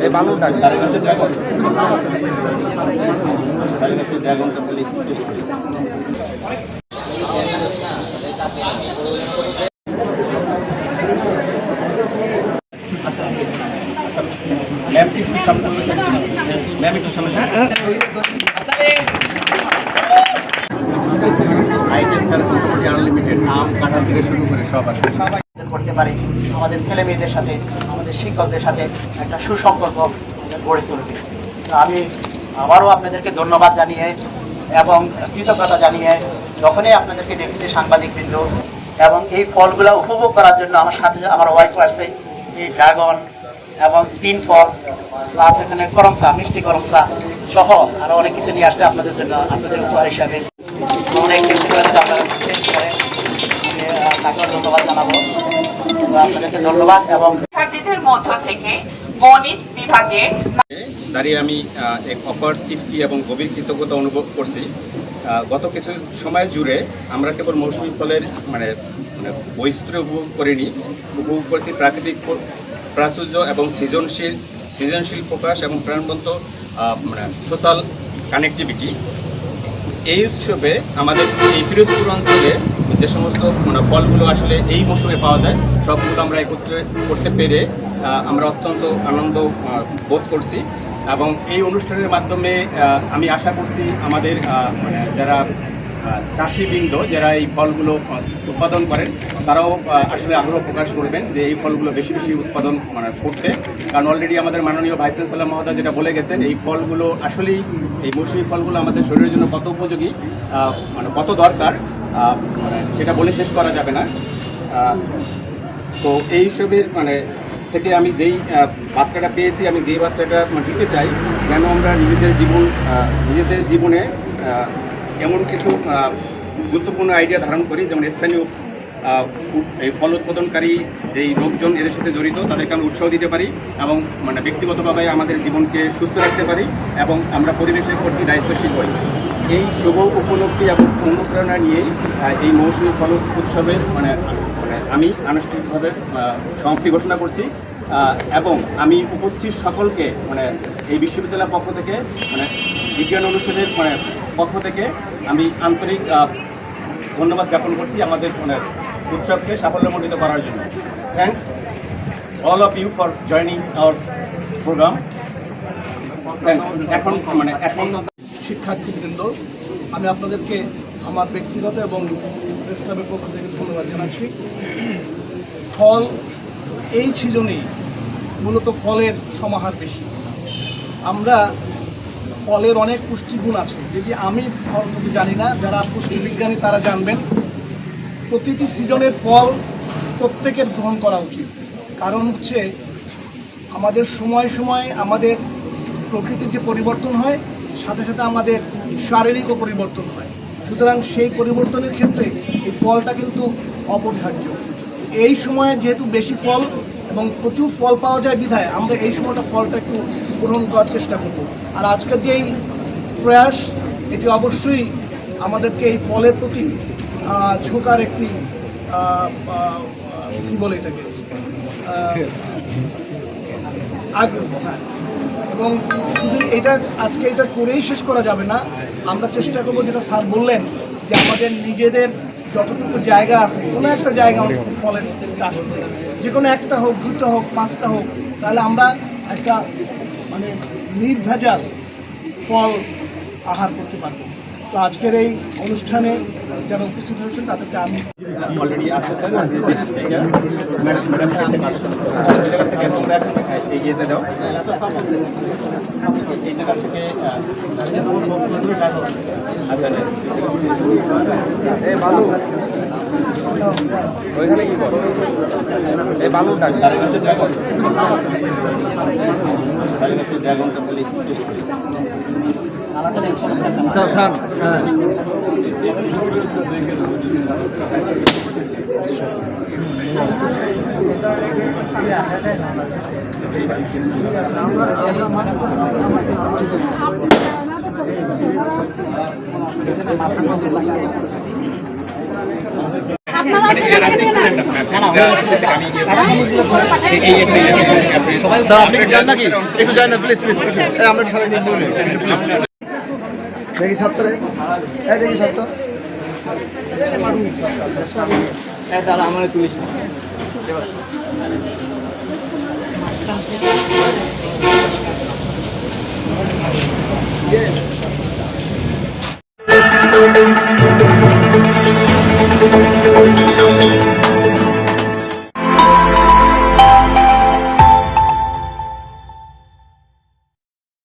এই বালুটা সাড়ে গাছে ড্রাগন সাড়ে গাছে ড্রাগনটা খালি ম্যাম একটু সামনে ম্যাম একটু সামনে স্যার মোটামুটি আনলিমিটেড আম কাঁঠাল থেকে শুরু করে সব আছে। করতে পারি। আমাদের ছেলে মেয়েদের সাথে আমাদের শিক্ষকদের সাথে একটা সুসম্পর্ক গড়ে তুলবে আমি আবারও আপনাদেরকে ধন্যবাদ জানিয়ে এবং কৃতজ্ঞতা জানিয়ে যখনই আপনাদেরকে দেখছি সাংবাদিকবৃন্দ, এবং এই ফলগুলো উপভোগ করার জন্য আমার সাথে আমার ওয়াইফ আসছে এই ড্রাগন এবং তিন ফল প্লাস এখানে করমসা মিষ্টি করমসা সহ আরও অনেক কিছু নিয়ে আসছে আপনাদের জন্য আপনাদের উপহার হিসাবে। অনেক আপনারা আমি তাকেও ধন্যবাদ জানাব। আপনাদেরকে ধন্যবাদ এবং শিক্ষার্থীদের মধ্য থেকে গণিত বিভাগে দাঁড়িয়ে আমি এক অপার তৃপ্তি এবং গভীর কৃতজ্ঞতা অনুভব করছি। গত কিছু সময় জুড়ে আমরা কেবল মৌসুমী ফলের মানে মানে বৈচিত্র্য উপভোগ করিনি। উপভোগ করেছি প্রাকৃতিক প্রাচুর্য এবং সৃজনশীল সৃজনশীল প্রকাশ এবং প্রাণবন্ত মানে সোশ্যাল কানেক্টিভিটি এই উৎসবে আমাদের এই পিরোজপুর অঞ্চলে যে সমস্ত মানে ফলগুলো আসলে এই মৌসুমে পাওয়া যায়, সবগুলো আমরা একত্রে করতে পেরে আমরা অত্যন্ত আনন্দ বোধ করছি। এবং এই অনুষ্ঠানের মাধ্যমে আমি আশা করছি আমাদের মানে যারা চাষিবৃন্দ যারা এই ফলগুলো উৎপাদন করেন, তারাও আসলে আগ্রহ প্রকাশ করবেন যে এই ফলগুলো বেশি বেশি উৎপাদন মানে করতে। কারণ অলরেডি আমাদের মাননীয় ভাইস চ্যান্সেলর মহোদয় যেটা বলে গেছেন, এই ফলগুলো আসলেই, এই মৌসুমী ফলগুলো আমাদের শরীরের জন্য কত উপযোগী মানে কত দরকার মানে সেটা বলে শেষ করা যাবে না। তো এই সবের মানে থেকে আমি যেই বার্তাটা পেয়েছি, আমি যেই বার্তাটা মানে দিতে চাই, যেন আমরা নিজেদের জীবন নিজেদের জীবনে এমন কিছু গুরুত্বপূর্ণ আইডিয়া ধারণ করি, যেমন স্থানীয় এই ফল উৎপাদনকারী যেই লোকজন এদের সাথে জড়িত, তাদেরকে আমরা উৎসাহ দিতে পারি এবং মানে ব্যক্তিগতভাবে আমাদের জীবনকে সুস্থ রাখতে পারি এবং আমরা পরিবেশের প্রতি দায়িত্বশীল হই। এই শুভ উপলব্ধি এবং অনুপ্রেরণা নিয়েই এই মৌসুমী ফল উৎসবের মানে মানে আমি আনুষ্ঠানিকভাবে সমাপ্তি ঘোষণা করছি। এবং আমি উপস্থিত সকলকে মানে এই বিশ্ববিদ্যালয়ের পক্ষ থেকে মানে বিজ্ঞান অনুষদের মানে পক্ষ থেকে আমি আন্তরিক ধন্যবাদ জ্ঞাপন করছি আমাদের মানে উৎসবকে সাফল্যমণ্ডিত করার জন্য। Thanks all of you for joining our programme এখন মানে এখন শিক্ষার্থীবৃন্দ, আমি আপনাদেরকে আমার ব্যক্তিগত এবং প্রেস ক্লাবের পক্ষ থেকে ধন্যবাদ জানাচ্ছি। ফল এই সিজনেই মূলত ফলের সমাহার বেশি। আমরা ফলের অনেক পুষ্টিগুণ আছে। যেটি আমি অন্তত জানি না, যারা পুষ্টিবিজ্ঞানী তারা জানবেন, প্রতিটি সিজনের ফল প্রত্যেকের গ্রহণ করা উচিত। কারণ হচ্ছে, আমাদের সময় সময় আমাদের প্রকৃতির যে পরিবর্তন হয়, সাথে সাথে আমাদের শারীরিকও পরিবর্তন হয়। সুতরাং সেই পরিবর্তনের ক্ষেত্রে এই ফলটা কিন্তু অপরিহার্য। এই সময়ে যেহেতু বেশি ফল এবং প্রচুর ফল পাওয়া যায় বিধায়, আমরা এই সময়টা ফলটা একটু গ্রহণ করার চেষ্টা করব। আর আজকের যেই প্রয়াস, এটি অবশ্যই আমাদেরকে এই ফলের প্রতি ঝোঁকার একটি কি বলে এটাকে? আগ্রহ হ্যাঁ। এবং শুধু এটা, আজকে এটা করেই শেষ করা যাবে না। আমরা চেষ্টা করব, যেটা স্যার বললেন, যে আমাদের নিজেদের যতটুকু জায়গা আছে, কোনো একটা জায়গা অন্তত ফলের চাষ যে কোনো একটা হোক দুটো হোক, পাঁচটা হোক, তাহলে আমরা একটা মানে নির্ভেজাল ফল আহার করতে পারব তো আজকের এই অনুষ্ঠানে যারা উপস্থিত হয়েছেন তাদেরকে আমি এই আচ্ছা আচ্ছা বালুটা সাড়ে ড্রাগনটা করি খান আপনারা মানে দেখি সত্তরে। দেখি সত্তর। তারা আমার তুলিস Yeah.